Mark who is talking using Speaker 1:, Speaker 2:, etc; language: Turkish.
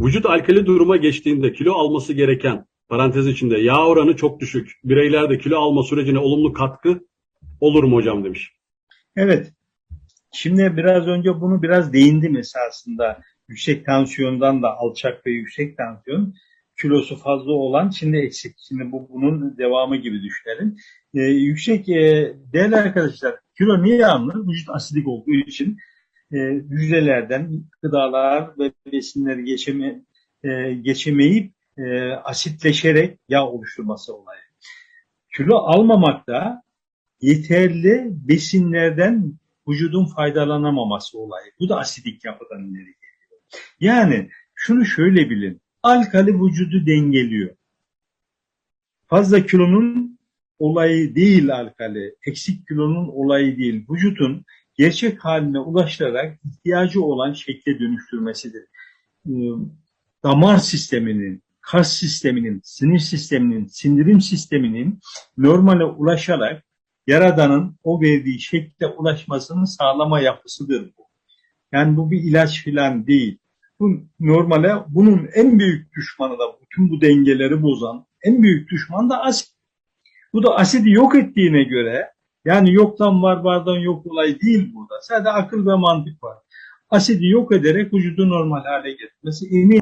Speaker 1: Vücut alkali duruma geçtiğinde kilo alması gereken parantez içinde yağ oranı çok düşük. Bireylerde kilo alma sürecine olumlu katkı olur mu hocam demiş.
Speaker 2: Evet. Şimdi biraz önce bunu biraz değindim esasında. Yüksek tansiyondan da alçak ve yüksek tansiyon kilosu fazla olan şimdi eksik. Şimdi bu bunun devamı gibi düşünelim. Ee, yüksek e, değerli arkadaşlar kilo niye alınır? Vücut asidik olduğu için e, hücrelerden gıdalar ve besinleri geçeme, e, geçemeyip e, asitleşerek yağ oluşturması olayı. Kilo almamakta yeterli besinlerden vücudun faydalanamaması olayı. Bu da asidik yapıdan ileri geliyor. Yani şunu şöyle bilin. Alkali vücudu dengeliyor. Fazla kilonun olayı değil alkali. Eksik kilonun olayı değil. Vücudun gerçek haline ulaştırarak ihtiyacı olan şekle dönüştürmesidir. Ee, Damar sisteminin, kas sisteminin, sinir sisteminin, sindirim sisteminin normale ulaşarak Yaradan'ın o verdiği şekle ulaşmasını sağlama yapısıdır bu. Yani bu bir ilaç filan değil. Bu normale bunun en büyük düşmanı da bütün bu dengeleri bozan en büyük düşman da asit. Bu da asidi yok ettiğine göre yani yoktan var vardan yok olay değil burada. Sadece akıl ve mantık var. Asidi yok ederek vücudu normal hale getirmesi emin